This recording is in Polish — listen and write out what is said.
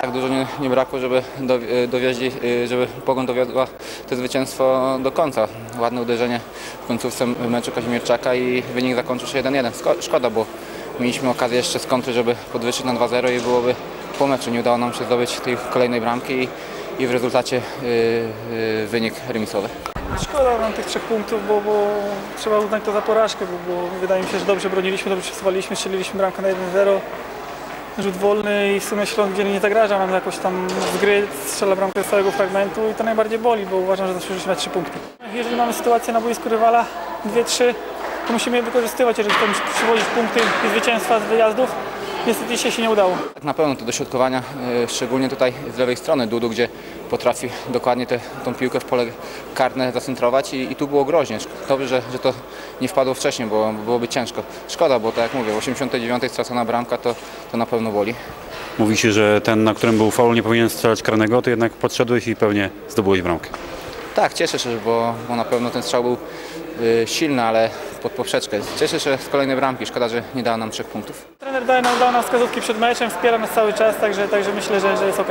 Tak dużo nie, nie brakło, żeby do, dowieźli, y, żeby Pogoń dowiodła to zwycięstwo do końca. Ładne uderzenie w końcówce meczu Kazimierczaka i wynik zakończył się 1-1. Sko- Szkoda, bo mieliśmy okazję jeszcze z kontry, żeby podwyższyć na 2-0 i byłoby po meczu. Nie udało nam się zdobyć tej kolejnej bramki i, i w rezultacie y, y, wynik remisowy. Szkoda nam tych trzech punktów, bo, bo trzeba uznać to za porażkę, bo, bo wydaje mi się, że dobrze broniliśmy, dobrze przesuwaliśmy, strzeliliśmy bramkę na 1-0. Rzut wolny i w sumie Śląsk Dzielnie nie zagraża nam jakoś tam z gry, strzela bramkę z całego fragmentu i to najbardziej boli, bo uważam, że zasłużyliśmy na trzy punkty. Jeżeli mamy sytuację na boisku rywala 2-3, to musimy je wykorzystywać, jeżeli chcemy przywozić punkty i zwycięstwa z wyjazdów. Niestety dzisiaj się nie udało. Tak na pewno te dośrodkowania, y, szczególnie tutaj z lewej strony Dudu, gdzie potrafi dokładnie tę tą piłkę w pole karne zacentrować i, i tu było groźnie. Dobrze, że, że to nie wpadło wcześniej, bo byłoby ciężko. Szkoda, bo tak jak mówię, w 89 stracona bramka to, to na pewno boli. Mówi się, że ten, na którym był faul, nie powinien strzelać karnego, to jednak podszedłeś i pewnie zdobyłeś bramkę. Tak, cieszę się, bo, bo na pewno ten strzał był y, silny, ale pod poprzeczkę. Cieszę się z kolejnej bramki. Szkoda, że nie dała nam trzech punktów. Trener daje nam, dał nam wskazówki przed meczem, wspiera nas cały czas, także, także myślę, że, że jest ok.